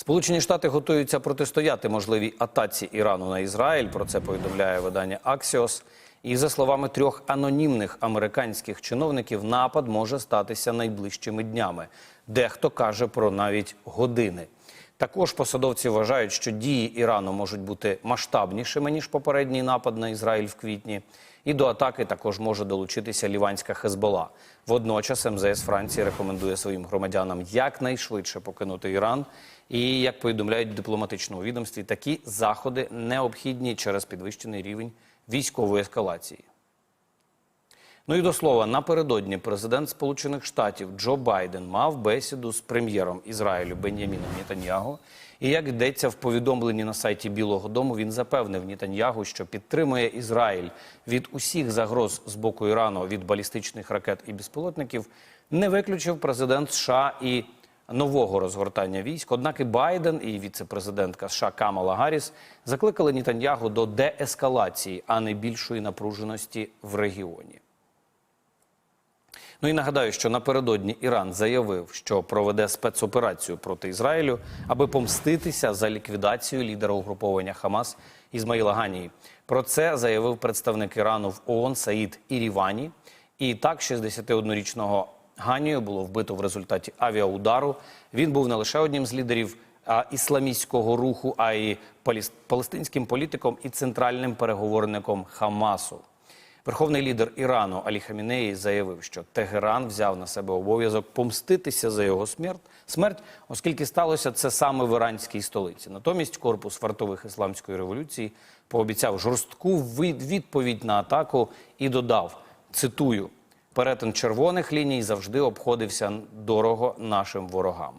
Сполучені Штати готуються протистояти можливій атаці Ірану на Ізраїль. Про це повідомляє видання Axios. І за словами трьох анонімних американських чиновників, напад може статися найближчими днями. Дехто каже про навіть години. Також посадовці вважають, що дії Ірану можуть бути масштабнішими ніж попередній напад на Ізраїль в квітні. І до атаки також може долучитися ліванська Хезбола. Водночас МЗС Франції рекомендує своїм громадянам якнайшвидше покинути Іран. І як повідомляють в дипломатичному відомстві, такі заходи необхідні через підвищений рівень військової ескалації. Ну і до слова, напередодні президент Сполучених Штатів Джо Байден мав бесіду з прем'єром Ізраїлю Беняміном Нетаньягу. І як йдеться в повідомленні на сайті Білого Дому, він запевнив Нетаньягу, що підтримує Ізраїль від усіх загроз з боку Ірану від балістичних ракет і безпілотників. Не виключив президент США і нового розгортання військ. Однак і Байден і віце-президентка США Камала Гарріс закликали Нетаньягу до деескалації, а не більшої напруженості в регіоні. Ну і нагадаю, що напередодні Іран заявив, що проведе спецоперацію проти Ізраїлю, аби помститися за ліквідацію лідера угруповання Хамас Ізмаїла Ганії. Про це заявив представник Ірану в ООН Саїд Ірівані. І так, 61-річного Ганію було вбито в результаті авіаудару. Він був не лише одним з лідерів ісламістського руху, а й палестинським політиком і центральним переговорником Хамасу. Верховний лідер Ірану Алі Хамінеї заявив, що Тегеран взяв на себе обов'язок помститися за його смерть, смерть, оскільки сталося це саме в іранській столиці. Натомість корпус вартових ісламської революції пообіцяв жорстку відповідь на атаку і додав: цитую: перетин червоних ліній завжди обходився дорого нашим ворогам.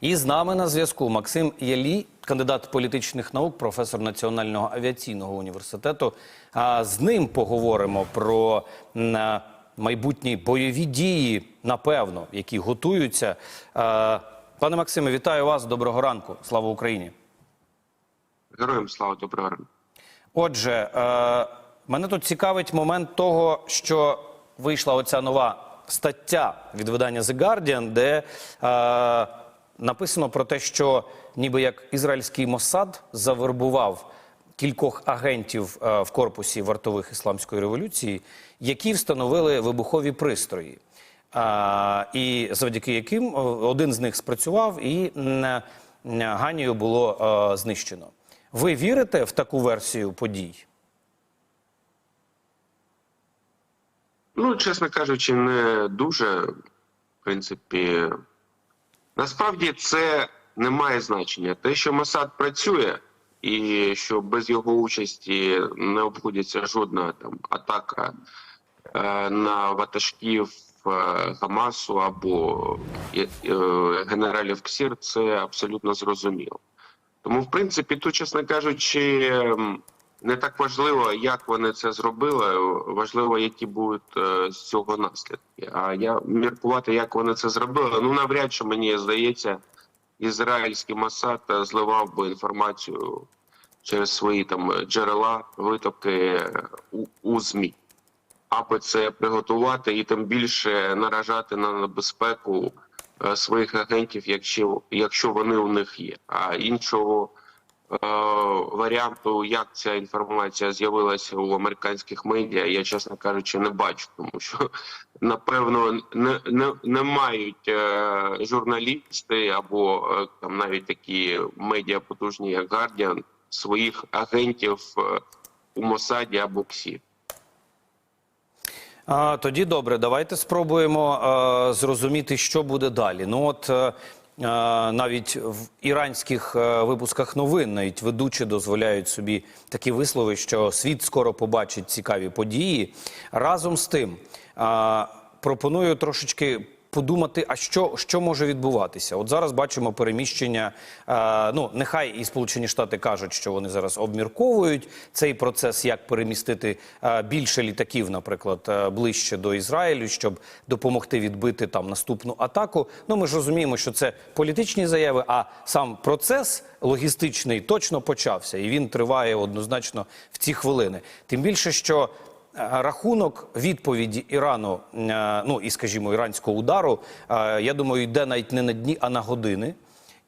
І з нами на зв'язку Максим Ялі, кандидат політичних наук, професор Національного авіаційного університету. А з ним поговоримо про майбутні бойові дії, напевно, які готуються. Е, Пане Максиме, вітаю вас. Доброго ранку. Слава Україні. Героям слава доброго ранку. Отже, е, мене тут цікавить момент того, що вийшла оця нова стаття від видання The Guardian, де е, написано про те, що ніби як ізраїльський Моссад завербував кількох агентів е, в корпусі вартових ісламської революції, які встановили вибухові пристрої. І завдяки яким один з них спрацював, і Ганію було е, знищено. Ви вірите в таку версію подій? Ну, чесно кажучи, не дуже. В принципі, насправді це не має значення. Те, що Масад працює, і що без його участі не обходиться жодна там атака е, на ватажків е, Хамасу або е, е, генералів КСІР, це абсолютно зрозуміло. Тому, в принципі, тут, чесно кажучи, не так важливо, як вони це зробили. Важливо, які будуть е, з цього наслідки. А я міркувати, як вони це зробили. Ну навряд чи мені здається, ізраїльський Масад е, зливав би інформацію через свої там джерела, витоки е, у, у змі. Аби це приготувати і тим більше наражати на небезпеку своїх агентів, якщо, якщо вони у них є. А іншого варіанту, як ця інформація з'явилася у американських медіа, я чесно кажучи, не бачу, тому що напевно не, не, не мають е, журналісти або е, там навіть такі медіа потужні, як Guardian, своїх агентів е, у Мосаді або КСІ. Тоді добре, давайте спробуємо е, зрозуміти, що буде далі. Ну от е, е, навіть в іранських е, випусках новин навіть ведучі дозволяють собі такі вислови, що світ скоро побачить цікаві події. Разом з тим пропоную трошечки. Подумати, а що, що може відбуватися? От зараз бачимо переміщення. Е, ну нехай і Сполучені Штати кажуть, що вони зараз обмірковують цей процес, як перемістити е, більше літаків, наприклад, е, ближче до Ізраїлю, щоб допомогти відбити там наступну атаку. Ну ми ж розуміємо, що це політичні заяви, а сам процес логістичний точно почався, і він триває однозначно в ці хвилини. Тим більше, що рахунок відповіді Ірану, е, ну і скажімо, іранського удару, е, я думаю, йде навіть не на дні, а на години.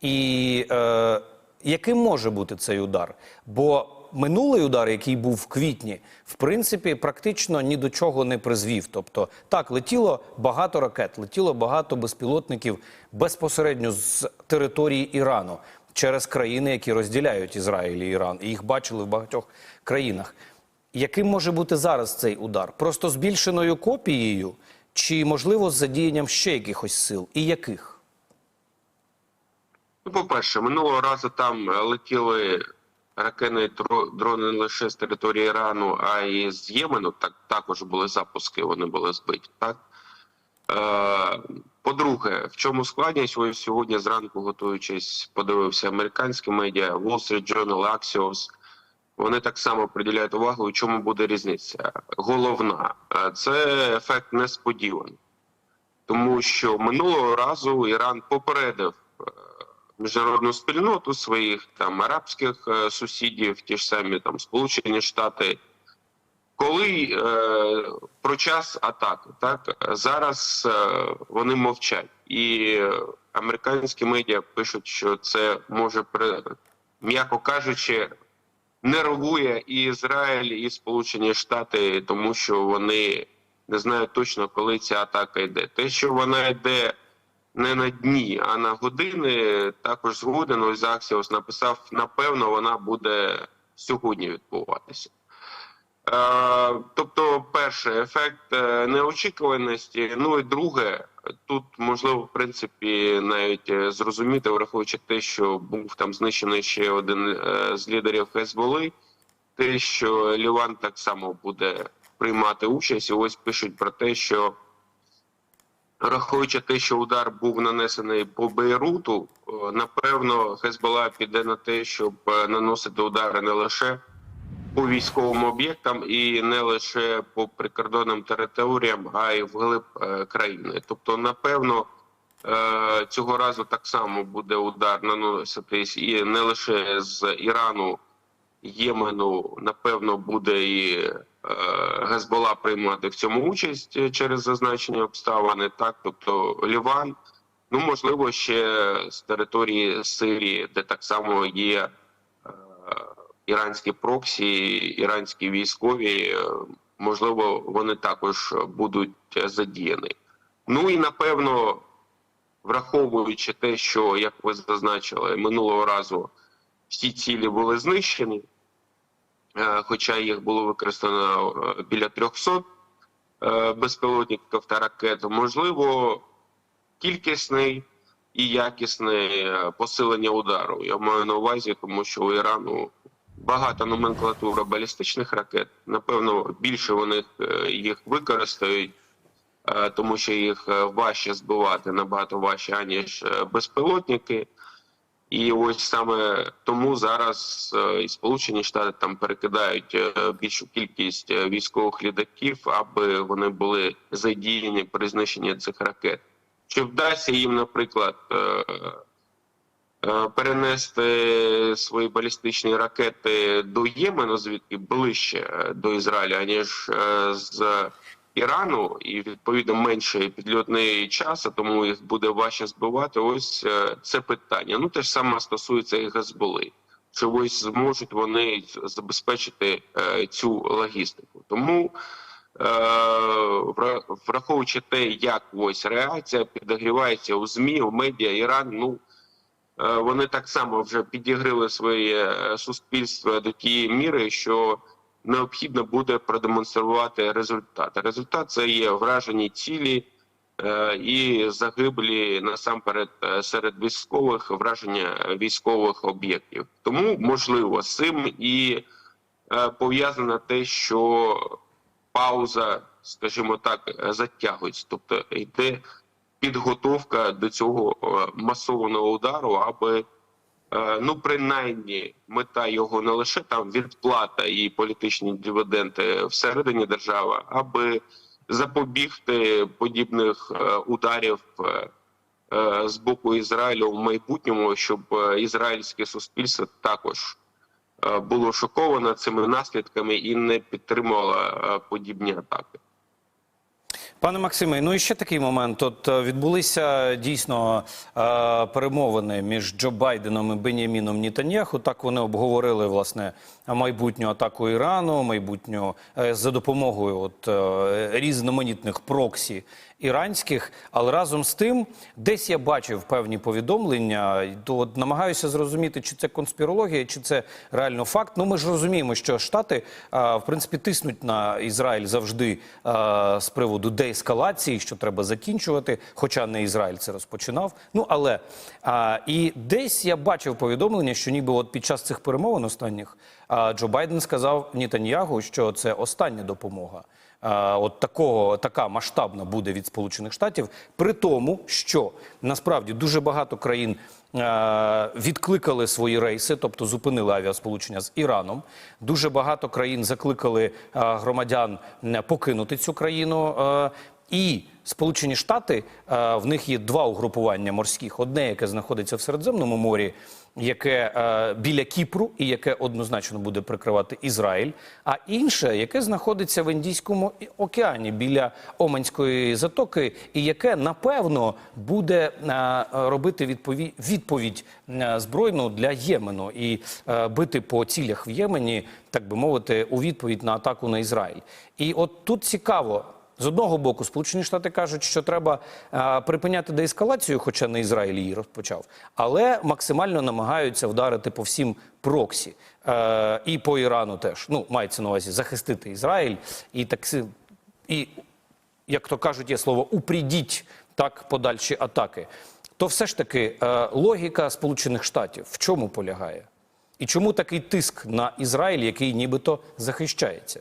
І е, яким може бути цей удар? Бо минулий удар, який був в квітні, в принципі, практично ні до чого не призвів. Тобто, так, летіло багато ракет, летіло багато безпілотників безпосередньо з території Ірану через країни, які розділяють Ізраїль і Іран. І їх бачили в багатьох країнах. Яким може бути зараз цей удар? Просто збільшеною копією, чи можливо з задіянням ще якихось сил? І яких? Ну, по-перше, минулого разу там е, летіли ракетні дро- дрони не лише з території Ірану, а й з Ємену. Так також були запуски, вони були збиті. Так е, по-друге, в чому складність? Сьогодні зранку, готуючись, подивився американські медіа, Wall Street Journal, Axios. Вони так само приділяють увагу, у чому буде різниця. Головна е, це ефект несподіваний, тому що минулого разу Іран попередив е, міжнародну спільноту своїх там арабських е, сусідів, ті ж самі там Сполучені Штати. Коли е, про час атаки, так зараз е, вони мовчать, і американські медіа пишуть, що це може при м'яко кажучи, нервує і Ізраїль, і Сполучені Штати, тому що вони не знають точно, коли ця атака йде. Те, що вона йде не на дні, а на години, також згоден. Ось Аксіос написав: напевно, вона буде сьогодні відбуватися. Е, Тобто, перше, ефект е, неочікуваності. Ну і друге, тут можливо, в принципі, навіть е, зрозуміти, враховуючи те, що був там знищений ще один е, з лідерів Хезболи, те, що Ліван так само буде приймати участь, і ось пишуть про те, що Рахуючи те, що удар був нанесений по Бейруту, е, напевно, Хезбола піде на те, щоб наносити удари не лише по військовим об'єктам і не лише по прикордонним територіям, а й вглиб е, країни. Тобто, напевно, е, цього разу так само буде удар наноситись і не лише з Ірану, Ємену, напевно, буде і е, Гезбола приймати в цьому участь е, через зазначені обставини. Так, тобто Ліван, ну можливо, ще з території Сирії, де так само є е, іранські проксі, іранські військові, е, можливо, вони також будуть задіяні. Ну і напевно, враховуючи те, що як ви зазначили, минулого разу всі цілі були знищені, е, хоча їх було використано е, біля 300 е, безпілотників та ракет. Можливо, кількісний і якісне посилення удару. Я маю на увазі, тому що у Ірану багата номенклатура балістичних ракет. Напевно, більше вони е, їх використають. е, Тому що їх е, важче збивати набагато важче, аніж безпілотники. І ось саме тому зараз і Сполучені Штати там перекидають більшу кількість військових літаків, аби вони були задіяні при знищенні цих ракет. Чи вдасться їм, наприклад, перенести свої балістичні ракети до Ємену, звідки ближче е, до Ізраїля, аніж е, з Ірану, і відповідно менше підльотний час, тому їх буде важче збивати. Ось е, це питання. Ну те ж саме стосується і Газболи. Чи ось зможуть вони забезпечити е, цю логістику? Тому е, враховуючи те, як ось реакція підогрівається у змі, у медіа Іран, ну е, вони так само вже підігрили своє е, суспільство до тієї міри, що необхідно буде продемонструвати результат. Результат це є вражені цілі е, і загиблі насамперед е, серед військових враження військових об'єктів. Тому можливо цим і е, пов'язано те, що пауза, скажімо так, е, затягується, тобто йде підготовка до цього е, масованого удару, аби Е, ну принаймні мета його не лише там відплата і політичні дивіденди всередині держави, аби запобігти подібних е, ударів з боку Ізраїлю в майбутньому, щоб ізраїльське суспільство також було шоковано цими наслідками і не підтримувало подібні атаки. Пане Максиме, ну і ще такий момент. От е, відбулися дійсно е, перемовини між Джо Байденом і Беняміном Нітаньяху. Так вони обговорили власне майбутню атаку Ірану, майбутню е, за допомогою от е, різноманітних проксі іранських. Але разом з тим, десь я бачив певні повідомлення. То от намагаюся зрозуміти, чи це конспірологія, чи це реально факт. Ну ми ж розуміємо, що Штати е, в принципі тиснуть на Ізраїль завжди е, з приводу деескалації, що треба закінчувати, хоча не Ізраїль це розпочинав. Ну але а, і десь я бачив повідомлення, що ніби от під час цих перемовин останніх а, Джо Байден сказав Нітаньягу, що це остання допомога. А, От такого така масштабна буде від Сполучених Штатів, при тому, що насправді дуже багато країн відкликали свої рейси, тобто зупинили авіасполучення з Іраном. Дуже багато країн закликали е, громадян покинути цю країну. е, І Сполучені Штати е, в них є два угрупування морських: одне, яке знаходиться в Середземному морі, яке е, біля Кіпру і яке однозначно буде прикривати Ізраїль, а інше, яке знаходиться в Індійському океані біля Оманської затоки, і яке напевно буде е, робити відповідь, відповідь е, збройну для Ємену і е, бити по цілях в Ємені, так би мовити, у відповідь на атаку на Ізраїль. І от тут цікаво. З одного боку, Сполучені Штати кажуть, що треба е, припиняти деескалацію, хоча не Ізраїль її розпочав, але максимально намагаються вдарити по всім проксі е, і по Ірану теж. Ну мається на увазі захистити Ізраїль і такси, і як то кажуть, є слово упрідіть так подальші атаки. То все ж таки е, логіка Сполучених Штатів в чому полягає? І чому такий тиск на Ізраїль, який нібито захищається?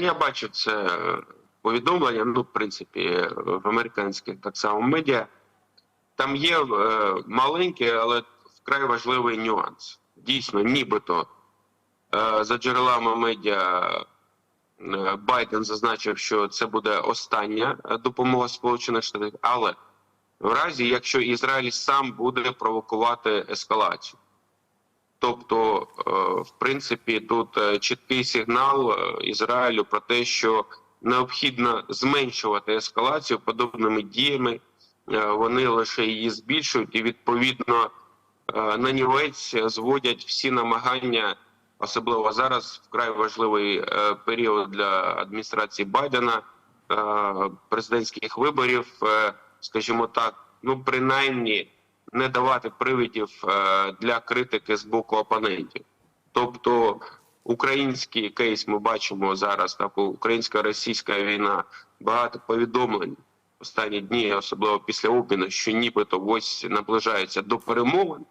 Я бачу це е, повідомлення. Ну, в принципі, е, в американських так само медіа. Там є е, маленький, але вкрай важливий нюанс. Дійсно, нібито е, за джерелами медіа е, Байден зазначив, що це буде остання е, допомога Сполучених Штатів, але в разі, якщо Ізраїль сам буде провокувати ескалацію. Тобто, е, в принципі, тут е, чіткий сигнал е, Ізраїлю про те, що необхідно зменшувати ескалацію подобними діями. Вони лише її збільшують, і відповідно на нівець зводять всі намагання, особливо зараз вкрай важливий період для адміністрації Байдена, президентських виборів, скажімо так, ну принаймні не давати привідів е, для критики з боку опонентів. Тобто український кейс ми бачимо зараз, так українсько-російська війна, багато повідомлень останні дні, особливо після обміну, що нібито ось наближається до перемовин,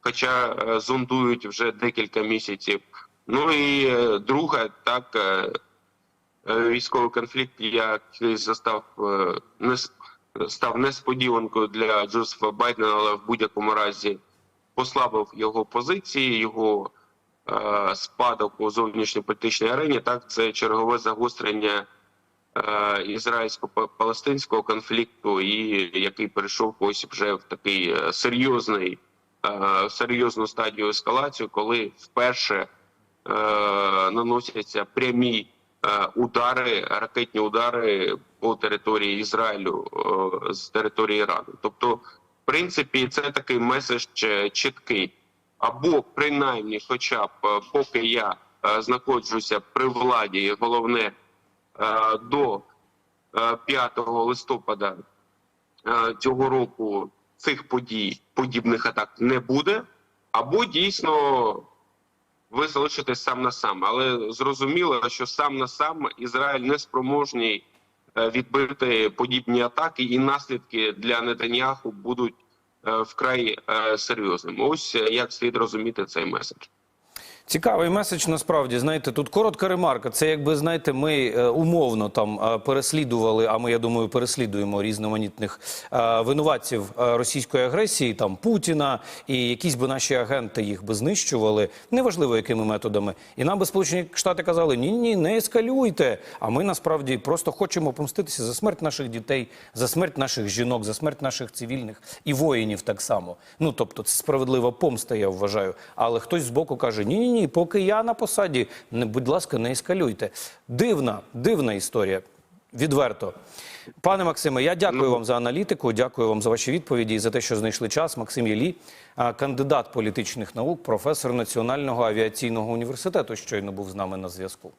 хоча е, зондують вже декілька місяців. Ну і е, друге, так військовий конфлікт, який застав не став несподіванкою для Джозефа Байдена, але в будь-якому разі послабив його позиції, його е, спадок у зовнішньополітичній арені. Так, це чергове загострення е, ізраїльсько-палестинського конфлікту, і який перейшов ось вже в такий е, серйозний, е, серйозну стадію ескалацію, коли вперше е, наносяться прямі удари, ракетні удари по території Ізраїлю е, з території Ірану. Тобто, в принципі, це такий меседж е, чіткий. Або принаймні, хоча б е, поки я е, знаходжуся при владі, головне е, до е, 5 листопада е, цього року цих подій, подібних атак не буде, або дійсно ви залишитесь сам на сам. Але зрозуміло, що сам на сам Ізраїль не спроможний е, відбити подібні атаки, і наслідки для Нетаньяху будуть е, вкрай е, серйозними. Ось як слід розуміти цей меседж. Цікавий меседж насправді. Знаєте, тут коротка ремарка. Це якби знаєте, ми е, умовно там е, переслідували, а ми, я думаю, переслідуємо різноманітних е, винуватців російської агресії, там Путіна, і якісь би наші агенти їх би знищували, неважливо якими методами. І нам би Сполучені Штати казали: ні, ні, не ескалюйте. А ми насправді просто хочемо помститися за смерть наших дітей, за смерть наших жінок, за смерть наших цивільних і воїнів так само. Ну тобто, це справедлива помста, я вважаю. Але хтось збоку каже: ні, ні, ні, поки я на посаді, не, будь ласка, не ескалюйте. Дивна, дивна історія. Відверто. Пане Максиме, я дякую вам за аналітику, дякую вам за ваші відповіді і за те, що знайшли час. Максим Єлі, кандидат політичних наук, професор Національного авіаційного університету, щойно був з нами на зв'язку.